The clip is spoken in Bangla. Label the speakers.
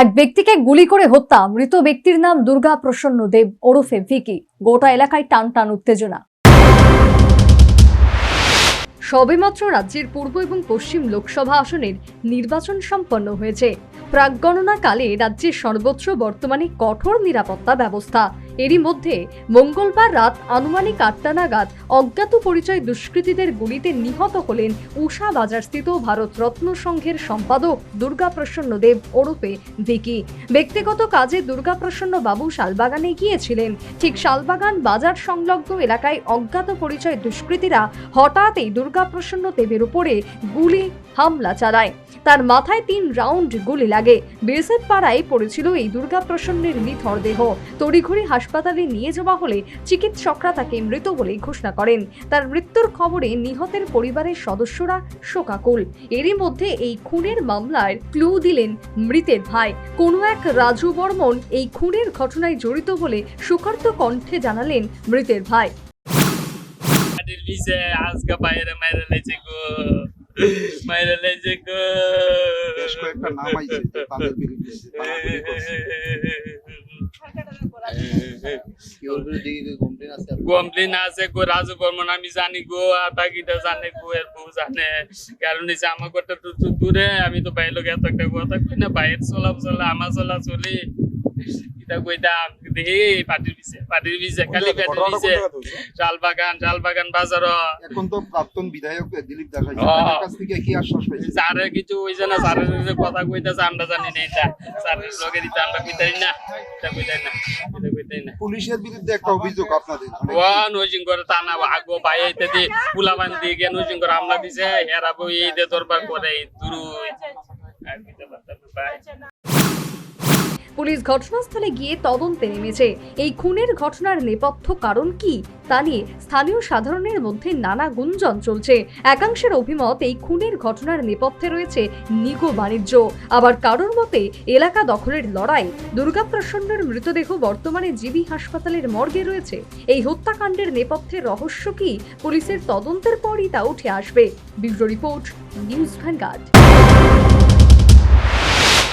Speaker 1: এক ব্যক্তিকে গুলি করে হত্যা, মৃত ব্যক্তির নাম দুর্গা প্রসন্ন দেব ওরফে ভিকি। গোটা এলাকায় টান টান উত্তেজনা। সবেমাত্র রাজ্যের পূর্ব এবং পশ্চিম লোকসভা আসনের নির্বাচন সম্পন্ন হয়েছে। প্রাকগণনাকালে রাজ্যের সর্বত্র বর্তমানে কঠোর নিরাপত্তা ব্যবস্থা। এরই মধ্যে মঙ্গলবার রাত আনুমানিক আটটা নাগাদ অজ্ঞাত পরিচয় দুষ্কৃতীদের গুলিতে নিহত হলেন উষা বাজারস্থিত ভারত রত্ন সংঘের সম্পাদক দুর্গাপ্রসন্ন দেব ওরফে ভিকি। ব্যক্তিগত কাজে দুর্গাপ্রসন্ন বাবু শালবাগানে গিয়েছিলেন। ঠিক শালবাগান বাজার সংলগ্ন এলাকায় অজ্ঞাত পরিচয় দুষ্কৃতীরা হঠাৎই দুর্গাপ্রসন্ন দেবের উপরে গুলি, হামলা চালায়। তার মাথায় তিন রাউন্ড গুলি লাগে। বিএসএফ পাড়ায় পড়েছিল এই দুর্গাপ্রসন্নের নিথর দেহ। তড়িঘড়ি হাসপাতালে নিয়ে যাওয়া হলে চিকিৎসকরা তাকে মৃত বলে ঘোষণা করেন। তার মৃত্যুর খবরে নিহতের পরিবারের সদস্যরা শোকাকুল। এরই মধ্যে এই খুনের মামলার ক্লু দিলেন মৃতের ভাই। কোনো এক রাজু বর্মন এই খুনের ঘটনায় জড়িত বলে সুকার্ত কণ্ঠে জানালেন মৃতের ভাই।
Speaker 2: আজকে বাইরে মাইরে লেছে গো। মাইরে লেছে গো
Speaker 3: বেশ কয়েকটা নাম আইছে তাদের বিরুদ্ধে যে তারা গুলি করছে।
Speaker 4: কেউর বিরুদ্ধে কি কমপ্লেন আছে
Speaker 2: গো রাজু বর্মন আমি জানি গো আর বাকিটা জানে গো এর বউ জানে কারণ এই যে আমার কথা তো তো দূরে আমি তো বাইরে লোক এত একটা কথা কই না বাইরের চলা চলা আমার চলা চলি এটা কইতাম দেখি পাটির ভিজে পাটির ভিজে খালি পাটির
Speaker 3: জায়গায়?
Speaker 2: ভিজে
Speaker 3: ঘটনাটা কোন জায়গাতে হয়েছে?
Speaker 2: শাল বাগান শাল বাগান বাজার।
Speaker 3: এখন তো প্রাক্তন বিধায়ক দিলীপ দাস আছে। তাদের কাছ থেকে কি আশ্বাস পাইছে
Speaker 2: স্যারে কিছু হইছে না স্যারের যে কথা কইতাছে আমরা জানি না এটা। স্যারের লগে দিতে আমরা কইতাই না এটা কইতাই না এটা কইতাই না।
Speaker 3: পুলিশের বিরুদ্ধে একটা অভিযোগ আপনাদের।
Speaker 2: ও নজিং করে আগো দি করে আমলা দিছে হেরা বই এই দে দরবার করে দুরু।
Speaker 1: পুলিশ ঘটনাস্থলে গিয়ে তদন্তে নেমেছে। এই খুনের ঘটনার নেপথ্য কারণ কি তা নিয়ে স্থানীয় সাধারণের মধ্যে নানা গুঞ্জন চলছে। একাংশের অভিমত, এই খুনের ঘটনার নেপথ্যে রয়েছে নিগো বাণিজ্য। আবার কারোর মতে, এলাকা দখলের লড়াই দুর্গাপ্রসন্নের মৃতদেহ বর্তমানে জিবি হাসপাতালের মর্গে রয়েছে। এই হত্যাকাণ্ডের নেপথ্যের রহস্য কি? পুলিশের তদন্তের পরই তা উঠে আসবে। Bureau report, news vanguard.